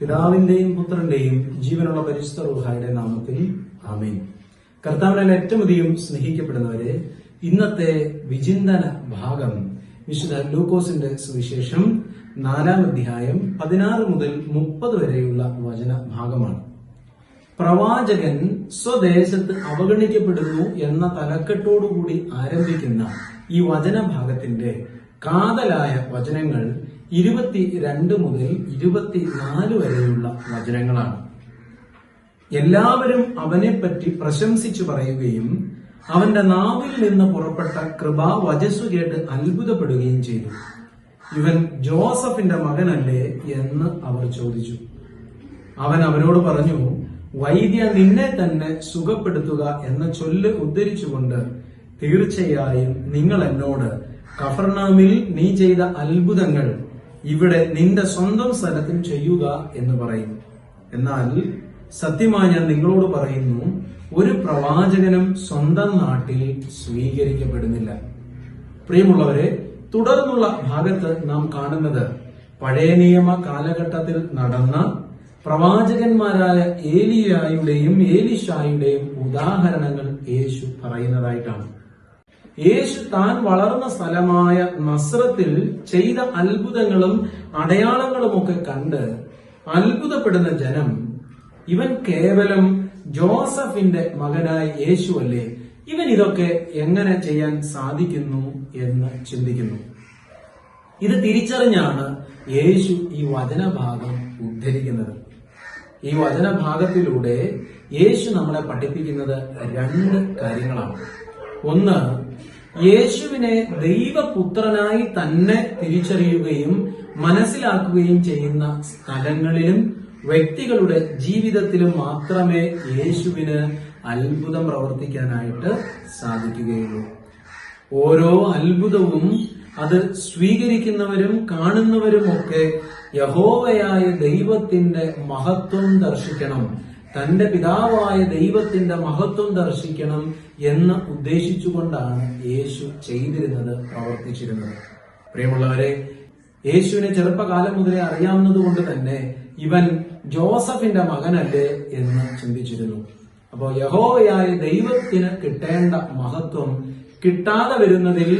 പിതാവിന്റെയും പുത്രന്റെയും ജീവനുള്ള പരിശുദ്ധ റൂഹായുടെ നാമത്തിൽ ആമേൻ. കർത്താവിനാൽ ഏറ്റവും അധികം സ്നേഹിക്കപ്പെടുന്നവരെ ഇന്നത്തെ വിചിന്തന ഭാഗം വിശുദ്ധ ലൂക്കോസിന്റെ സുവിശേഷം നാലാം അധ്യായം പതിനാറ് മുതൽ മുപ്പത് വരെയുള്ള വചന ഭാഗമാണ്. പ്രവാചകൻ സ്വദേശത്ത് അവഗണിക്കപ്പെടുന്നു എന്ന തലക്കെട്ടോടുകൂടി ആരംഭിക്കുന്ന ഈ വചനഭാഗത്തിന്റെ കാതലായ വചനങ്ങൾ ഇരുപത്തിരണ്ട് മുതൽ ഇരുപത്തിനാല് വരെയുള്ള വചനങ്ങളാണ്. എല്ലാവരും അവനെപ്പറ്റി പ്രശംസിച്ചു പറയുകയും അവന്റെ നാവിൽ നിന്ന് പുറപ്പെട്ട കൃപാ വചസ്സു കേട്ട് അത്ഭുതപ്പെടുകയും ചെയ്തു. ഇവൻ ജോസഫിന്റെ മകനല്ലേ എന്ന് അവർ ചോദിച്ചു. അവൻ അവരോട് പറഞ്ഞു വൈദ്യ നിന്നെ തന്നെ സുഖപ്പെടുത്തുക എന്ന ചൊല്ല് ഉദ്ധരിച്ചുകൊണ്ട് തീർച്ചയായും നിങ്ങൾ എന്നോട് കഫർനാമിൽ നീ ചെയ്ത അത്ഭുതങ്ങൾ ഇവിടെ നിന്റെ സ്വന്തം സ്ഥലത്തും ചെയ്യുക എന്ന് പറയുന്നു. എന്നാൽ സത്യമായി ഞാൻ നിങ്ങളോട് പറയുന്നു ഒരു പ്രവാചകനും സ്വന്തം നാട്ടിൽ സ്വീകരിക്കപ്പെടുന്നില്ല. പ്രിയമുള്ളവരെ തുടർന്നുള്ള ഭാഗത്ത് നാം കാണുന്നത് പഴയ നിയമ കാലഘട്ടത്തിൽ നടന്ന പ്രവാചകന്മാരായ ഏലിയായുടെയും ഏലിഷായുടെയും ഉദാഹരണങ്ങൾ യേശു പറയുന്നതായിട്ടാണ്. യേശു താൻ വളർന്ന സ്ഥലമായ നസ്രത്തിൽ ചെയ്ത അത്ഭുതങ്ങളും അടയാളങ്ങളും ഒക്കെ കണ്ട് അത്ഭുതപ്പെടുന്ന ജനം. ഇവൻ കേവലം ജോസഫിന്റെ മകനായ യേശു അല്ലേ ഇവൻ ഇതൊക്കെ എങ്ങനെ ചെയ്യാൻ സാധിക്കുന്നു എന്ന് ചിന്തിക്കുന്നു. ഇത് തിരിച്ചറിഞ്ഞാണ് യേശു ഈ വചനഭാഗം ഉദ്ധരിക്കുന്നത്. ഈ വചനഭാഗത്തിലൂടെ യേശു നമ്മളെ പഠിപ്പിക്കുന്നത് രണ്ട് കാര്യങ്ങളാണ്. ഒന്ന് യേശുവിനെ ദൈവപുത്രനായി തന്നെ തിരിച്ചറിയുകയും മനസ്സിലാക്കുകയും ചെയ്യുന്ന സ്ഥലങ്ങളിലും വ്യക്തികളുടെ ജീവിതത്തിലും മാത്രമേ യേശുവിന് അത്ഭുതം പ്രവർത്തിക്കാനായിട്ട് സാധിക്കുകയുള്ളൂ. ഓരോ അത്ഭുതവും അത് സ്വീകരിക്കുന്നവരും കാണുന്നവരും ഒക്കെ യഹോവയായ ദൈവത്തിന്റെ മഹത്വം ദർശിക്കണം. തന്റെ പിതാവായ ദൈവത്തിന്റെ മഹത്വം ദർശിക്കണം എന്ന് ഉദ്ദേശിച്ചുകൊണ്ടാണ് യേശു ചെയ്തിരുന്നത് പ്രവർത്തിച്ചിരുന്നത്. പ്രിയമുള്ളവരെ യേശുവിനെ ചെറുപ്പകാലം മുതലേ അറിയാവുന്നത് കൊണ്ട് തന്നെ ഇവൻ ജോസഫിന്റെ മകനല്ലേ എന്ന് ചിന്തിച്ചിരുന്നു. അപ്പോ യഹോവയായ ദൈവത്തിന് കിട്ടേണ്ട മഹത്വം കിട്ടാതെ വരുന്നതിൽ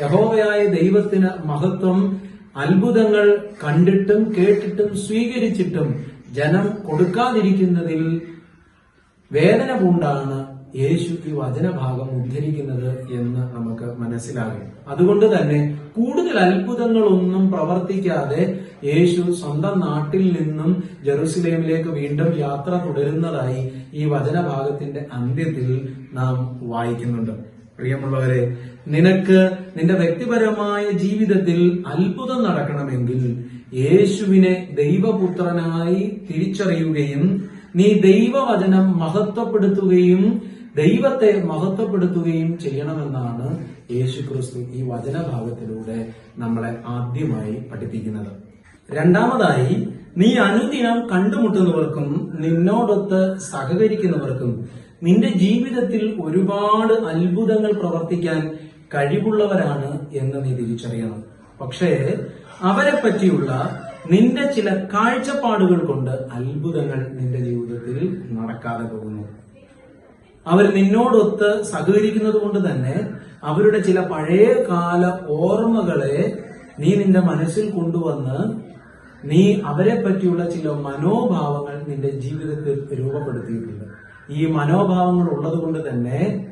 യഹോവയായ ദൈവത്തിന് മഹത്വം അത്ഭുതങ്ങൾ കണ്ടിട്ടും കേട്ടിട്ടും സ്വീകരിച്ചിട്ടും ജനം കൊടുക്കാതിരിക്കുന്നതിൽ വേദന കൊണ്ടാണ് യേശു ഈ വചനഭാഗം ഉദ്ധരിക്കുന്നത് എന്ന് നമുക്ക് മനസ്സിലാകും. അതുകൊണ്ട് തന്നെ കൂടുതൽ അത്ഭുതങ്ങളൊന്നും പ്രവർത്തിക്കാതെ യേശു സ്വന്തം നാട്ടിൽ നിന്നും ജെറുസലേമിലേക്ക് വീണ്ടും യാത്ര തുടരുന്നതായി ഈ വചനഭാഗത്തിന്റെ അന്ത്യത്തിൽ നാം വായിക്കുന്നുണ്ട്. പ്രിയമുള്ളവരെ നിനക്ക് നിന്റെ വ്യക്തിപരമായ ജീവിതത്തിൽ അത്ഭുതം നടക്കണമെങ്കിൽ യേശുവിനെ ദൈവപുത്രനായി തിരിച്ചറിയുകയും നീ ദൈവവചനം മഹത്വപ്പെടുത്തുകയും ദൈവത്തെ മഹത്വപ്പെടുത്തുകയും ചെയ്യണമെന്നാണ് യേശു ക്രിസ്തു ഈ വചനഭാഗത്തിലൂടെ നമ്മളെ ആദ്യമായി പഠിപ്പിക്കുന്നത്. രണ്ടാമതായി നീ അനുദിനം കണ്ടുമുട്ടുന്നവർക്കും നിന്നോടൊത്ത് സഹകരിക്കുന്നവർക്കും നിന്റെ ജീവിതത്തിൽ ഒരുപാട് അത്ഭുതങ്ങൾ പ്രവർത്തിക്കാൻ കഴിവുള്ളവരാണ് എന്ന് നീ തിരിച്ചറിയണം. പക്ഷേ അവരെ പറ്റിയുള്ള നിന്റെ ചില കാഴ്ചപ്പാടുകൾ കൊണ്ട് അത്ഭുതങ്ങൾ നിന്റെ ജീവിതത്തിൽ നടക്കാതെ പോകുന്നു. അവർ നിന്നോടൊത്ത് സഹകരിക്കുന്നത് കൊണ്ട് തന്നെ അവരുടെ ചില പഴയ കാല ഓർമ്മകളെ നീ നിന്റെ മനസ്സിൽ കൊണ്ടുവന്ന് നീ അവരെ പറ്റിയുള്ള ചില മനോഭാവങ്ങൾ നിന്റെ ജീവിതത്തിൽ രൂപപ്പെടുത്തിയിട്ടുണ്ട്. ഈ മനോഭാവങ്ങൾ ഉള്ളത് കൊണ്ട് തന്നെ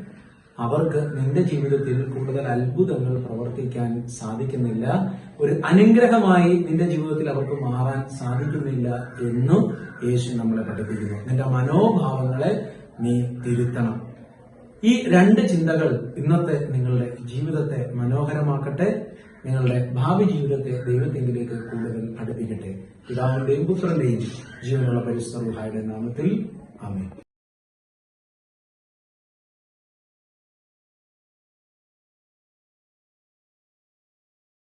അവർക്ക് നിന്റെ ജീവിതത്തിൽ കൂടുതൽ അത്ഭുതങ്ങൾ പ്രവർത്തിക്കാൻ സാധിക്കുന്നില്ല. ഒരു അനുഗ്രഹമായി നിന്റെ ജീവിതത്തിൽ അവർക്ക് മാറാൻ സാധിക്കുന്നില്ല എന്നും യേശു നമ്മളെ പഠിപ്പിക്കുന്നു. നിന്റെ മനോഭാവങ്ങളെ നീ തിരുത്തണം. ഈ രണ്ട് ചിന്തകൾ ഇന്നത്തെ നിങ്ങളുടെ ജീവിതത്തെ മനോഹരമാക്കട്ടെ. നിങ്ങളുടെ ഭാവി ജീവിതത്തെ ദൈവത്തിങ്കിലേക്ക് കൂടുതൽ അടുപ്പിക്കട്ടെ പിതാവിന്റെയും പുത്രന്റെയും ജീവനുള്ള പരിസ്ഥിതിയുടെ നാമത്തിൽ. ആമേ